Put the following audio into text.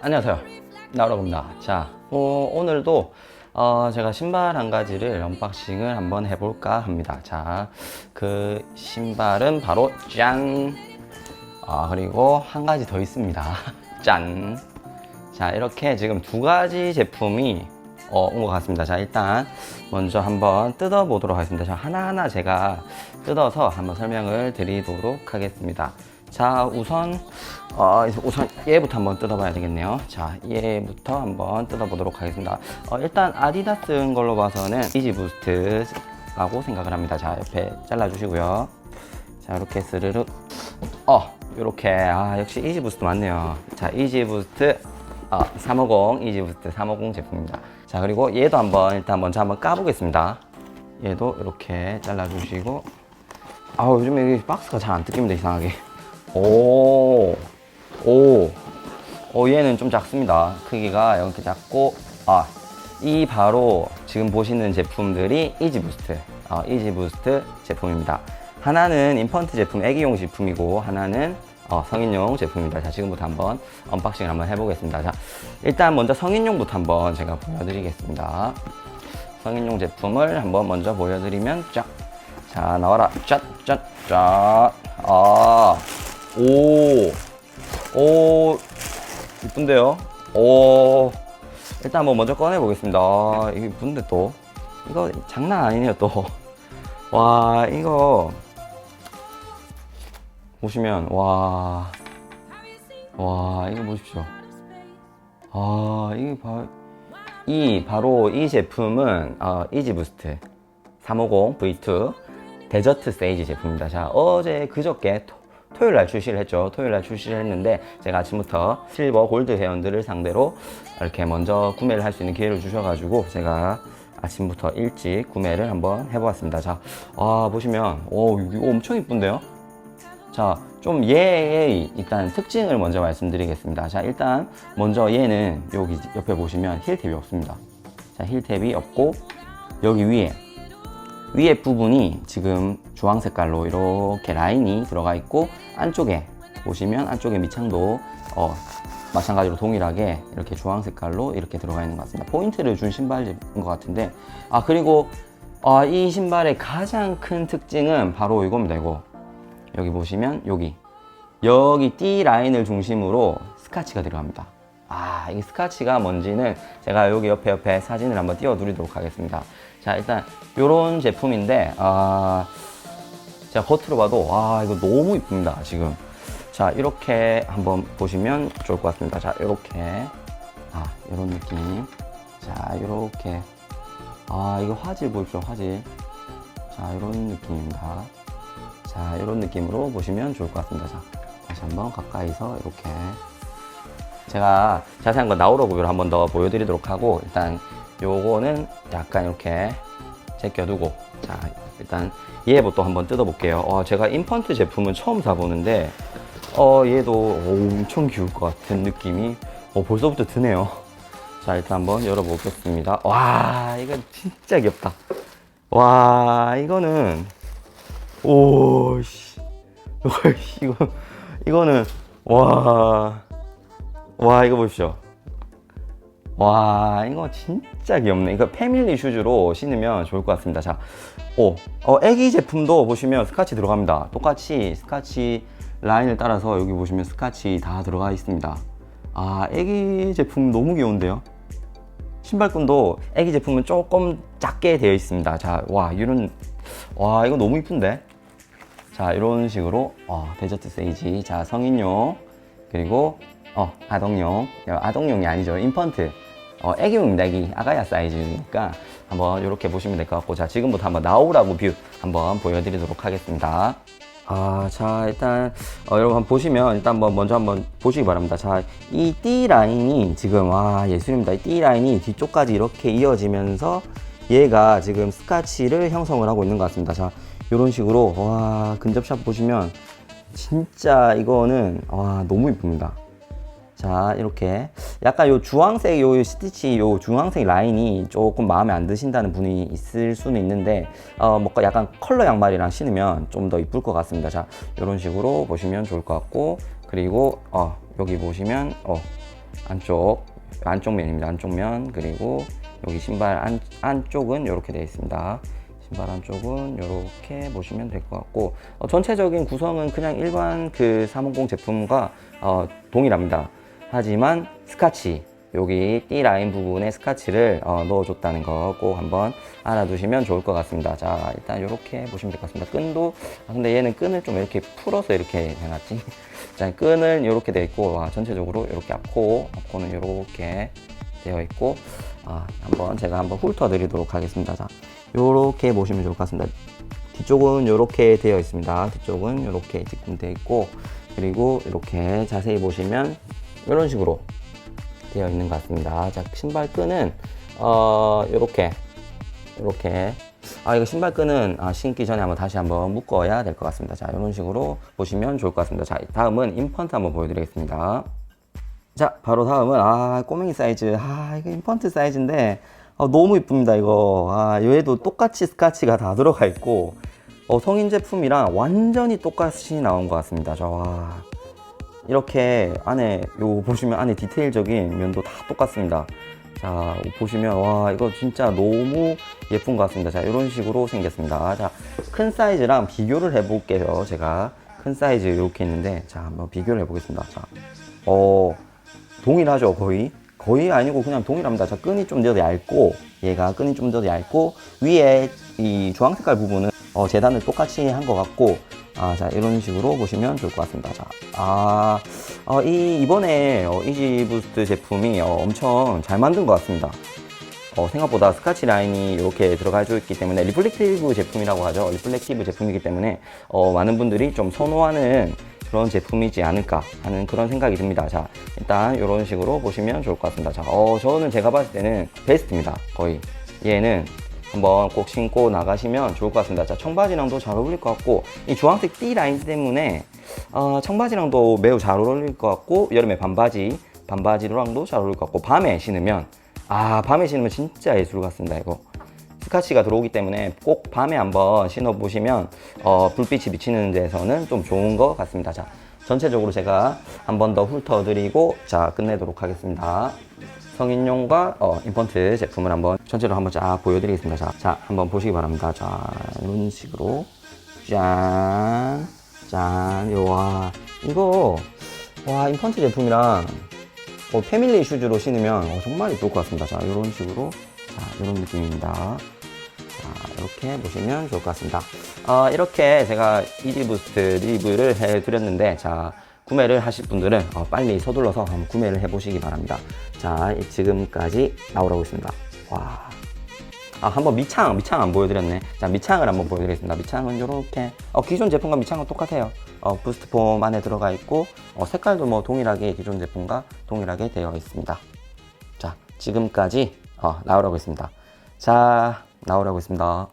안녕하세요. 나우라입니다. 자, 어, 오늘도 어, 제가 신발 한 가지를 언박싱을 한번 해볼까 합니다. 자, 그 신발은 바로 짠! 아, 그리고 한 가지 더 있습니다. 짠! 자, 이렇게 지금 두 가지 제품이 어, 온 것 같습니다. 자, 일단 먼저 한번 뜯어보도록 하겠습니다. 자, 하나하나 제가 뜯어서 한번 설명을 드리도록 하겠습니다. 자, 우선, 어, 우선 얘부터 한번 뜯어봐야 되겠네요. 자, 얘부터 한번 뜯어보도록 하겠습니다. 어, 일단 아디다스인 걸로 봐서는 이지 부스트라고 생각을 합니다. 자, 옆에 잘라주시고요. 자, 이렇게 스르르. 어, 이렇게. 아, 역시 이지 부스트 맞네요. 자, 이지 부스트. 아, 350, 이지 부스트 350 제품입니다. 자, 그리고 얘도 한번, 일단 먼저 한번 까보겠습니다. 얘도 이렇게 잘라주시고. 아, 요즘에 이 박스가 잘 안 뜯깁니다, 이상하게. 오, 오, 오, 얘는 좀 작습니다. 크기가 이렇게 작고, 아, 이 바로 지금 보시는 제품들이 이지부스트, 어, 이지부스트 제품입니다. 하나는 인펀트 제품, 애기용 제품이고, 하나는 어, 성인용 제품입니다. 자, 지금부터 한번 언박싱을 한번 해보겠습니다. 자, 일단 먼저 성인용부터 한번 제가 보여드리겠습니다. 성인용 제품을 한번 먼저 보여드리면, 쫙. 자, 나와라. 짠, 짠, 짠. 아, 오, 오, 이쁜데요? 오, 일단 한번 먼저 꺼내 보겠습니다. 아, 이게 이쁜데 또 이거 장난 아니네요 또. 와, 이거 보시면 와, 와, 이거 보십시오. 아, 이게 바, 이 바로 이 제품은 어, 이지부스트 350 V2 데저트 세이지 제품입니다. 자, 어제 그저께 토, 토요일 날 출시를 했죠. 토요일 날 출시를 했는데 제가 아침부터 실버 골드 회원들을 상대로 이렇게 먼저 구매를 할 수 있는 기회를 주셔가지고 제가 아침부터 일찍 구매를 한번 해보았습니다. 자, 아, 보시면, 오, 이거 엄청 이쁜데요? 자, 좀 얘의 일단 특징을 먼저 말씀드리겠습니다. 자, 일단 먼저 얘는 여기 옆에 보시면 힐 탭이 없습니다. 자, 힐 탭이 없고 여기 위에 위에 부분이 지금 주황 색깔로 이렇게 라인이 들어가 있고 안쪽에 보시면 안쪽에 밑창도 어, 마찬가지로 동일하게 이렇게 주황 색깔로 이렇게 들어가 있는 것 같습니다. 포인트를 준 신발인 것 같은데 아 그리고 아, 이 신발의 가장 큰 특징은 바로 이겁니다. 이거 여기 보시면 여기 여기 띠 라인을 중심으로 스카치가 들어갑니다. 아, 이 스카치가 뭔지는 제가 여기 옆에 옆에 사진을 한번 띄워 드리도록 하겠습니다. 자, 일단 요런 제품인데 아, 제가 겉으로 봐도 와, 이거 너무 이쁩니다. 지금. 자, 이렇게 한번 보시면 좋을 것 같습니다. 자, 이렇게 아, 이런 느낌. 자, 이렇게 아, 이거 화질 보십시오. 화질. 자, 이런 느낌입니다. 자, 이런 느낌으로 보시면 좋을 것 같습니다. 자, 다시 한번 가까이서 이렇게 제가 자세한 건 나우러 구비를 한번 더 보여드리도록 하고 일단 요거는 약간 이렇게 제껴두고 자 일단 얘부터 한번 뜯어볼게요. 어, 제가 인펀트 제품은 처음 사보는데 어 얘도 오, 엄청 귀여울 것 같은 느낌이 어, 벌써부터 드네요. 자 일단 한번 열어보겠습니다. 와 이거 진짜 귀엽다. 와 이거는 오씨 이거 이거는 와. 와 이거 보십시오 와 이거 진짜 귀엽네. 이거 패밀리 슈즈로 신으면 좋을 것 같습니다. 자, 오, 어, 애기 제품도 보시면 스카치 들어갑니다. 똑같이 스카치 라인을 따라서 여기 보시면 스카치 다 들어가 있습니다. 아 애기 제품 너무 귀여운데요? 신발끈도 애기 제품은 조금 작게 되어 있습니다. 자와 이런 와 이거 너무 이쁜데? 자 이런 식으로 어, 데저트 세이지. 자 성인용 그리고 어, 아동용, 어, 아동용이 아니죠. 인펀트. 어. 애기. 아가야 사이즈니까 한번 이렇게 보시면 될 것 같고. 자, 지금부터 한번 나오라고 뷰 한번 보여드리도록 하겠습니다. 아, 자, 일단, 어, 여러분 보시면, 일단 한번 먼저 한번 보시기 바랍니다. 자, 이 D 라인이 지금, 와, 예술입니다. 이 D 라인이 뒤쪽까지 이렇게 이어지면서 얘가 지금 스카치를 형성을 하고 있는 것 같습니다. 자, 이런 식으로, 와, 근접샷 보시면 진짜 이거는, 와, 너무 이쁩니다. 자 이렇게 약간 요 주황색 요 스티치 요 주황색 라인이 조금 마음에 안 드신다는 분이 있을 수는 있는데 어 뭔가 약간 컬러 양말이랑 신으면 좀 더 이쁠 것 같습니다 자 이런 식으로 보시면 좋을 것 같고 그리고 어 여기 보시면 어 안쪽 안쪽 면입니다. 안쪽 면 그리고 여기 신발 안, 안쪽은 이렇게 되어 있습니다. 신발 안쪽은 이렇게 보시면 될 것 같고 어, 전체적인 구성은 그냥 일반 그 350 제품과 어, 동일합니다. 하지만 스카치 여기 띠 라인 부분에 스카치를 어, 넣어줬다는 거 꼭 한번 알아두시면 좋을 것 같습니다. 자 일단 이렇게 보시면 될 것 같습니다. 끈도 아, 근데 얘는 끈을 좀 이렇게 풀어서 이렇게 해놨지. 자 끈은 이렇게 되어 있고 와, 전체적으로 이렇게 앞코 앞코는 이렇게 되어 있고 아, 한번 제가 한번 훑어 드리도록 하겠습니다. 자 이렇게 보시면 좋을 것 같습니다. 뒤쪽은 이렇게 되어 있습니다. 뒤쪽은 이렇게 지금 되어 있고 그리고 이렇게 자세히 보시면 이런 식으로 되어 있는 것 같습니다. 자, 신발 끈은 어 이렇게 이렇게 아 이거 신발 끈은 아, 신기 전에 한번 다시 한번 묶어야 될 것 같습니다. 자, 이런 식으로 보시면 좋을 것 같습니다. 자, 다음은 임펀트 한번 보여드리겠습니다. 자, 바로 다음은 아 꼬맹이 사이즈 아 이거 임펀트 사이즈인데 아, 너무 이쁩니다 이거 아 얘도 똑같이 스카치가 다 들어가 있고 어, 성인 제품이랑 완전히 똑같이 나온 것 같습니다. 저 와. 이렇게 안에 요 보시면 안에 디테일적인 면도 다 똑같습니다. 자 보시면 와 이거 진짜 너무 예쁜 것 같습니다. 자 이런 식으로 생겼습니다. 자큰 사이즈랑 비교를 해 볼게요. 제가 큰 사이즈 이렇게 있는데 자 한번 비교를 해 보겠습니다. 자, 어 동일하죠 거의 거의 아니고 그냥 동일합니다. 자 끈이 좀 더 얇고 얘가 끈이 좀 더 얇고 위에 이 주황 색깔 부분은 어, 재단을 똑같이 한 것 같고 아, 자, 이런 식으로 보시면 좋을 것 같습니다. 자, 아, 어, 이, 이번에 어, 이지부스트 제품이 어, 엄청 잘 만든 것 같습니다. 어, 생각보다 스카치 라인이 이렇게 들어가 있기 때문에 리플렉티브 제품이라고 하죠. 리플렉티브 제품이기 때문에 어, 많은 분들이 좀 선호하는 그런 제품이지 않을까 하는 그런 생각이 듭니다. 자, 일단 이런 식으로 보시면 좋을 것 같습니다. 자, 어, 저는 제가 봤을 때는 베스트입니다. 거의. 얘는 한번 꼭 신고 나가시면 좋을 것 같습니다. 자, 청바지랑도 잘 어울릴 것 같고, 이 주황색 띠 라인 때문에, 어, 청바지랑도 매우 잘 어울릴 것 같고, 여름에 반바지, 반바지랑도 잘 어울릴 것 같고, 밤에 신으면, 아, 밤에 신으면 진짜 예술 같습니다, 이거. 스카치가 들어오기 때문에 꼭 밤에 한번 신어보시면, 어, 불빛이 비치는 데서는 좀 좋은 것 같습니다. 자, 전체적으로 제가 한 번 더 훑어드리고, 자, 끝내도록 하겠습니다. 성인용과 어, 임펀트 제품을 한번 전체로 한번 쫙 보여드리겠습니다. 자, 자, 한번 보시기 바랍니다. 자, 이런 식으로 짠, 짠, 와, 이거 와 임펀트 제품이랑 어, 패밀리 슈즈로 신으면 어, 정말 예쁠 것 같습니다. 자, 이런 식으로 자, 이런 느낌입니다. 자, 이렇게 보시면 좋을 것 같습니다. 어, 이렇게 제가 이지 부스트 리뷰를 해드렸는데, 자, 구매를 하실 분들은 어, 빨리 서둘러서 한번 구매를 해보시기 바랍니다. 자, 이- 지금까지 나오라고 있습니다. 와. 아, 한번 밑창, 밑창 안 보여드렸네. 자, 밑창을 한번 보여드리겠습니다. 밑창은 이렇게, 어, 기존 제품과 밑창은 똑같아요. 어, 부스트 폼 안에 들어가 있고, 어, 색깔도 뭐 동일하게 기존 제품과 동일하게 되어 있습니다. 자, 지금까지, 어, 나오라고 있습니다. 자, 나오라고 있습니다.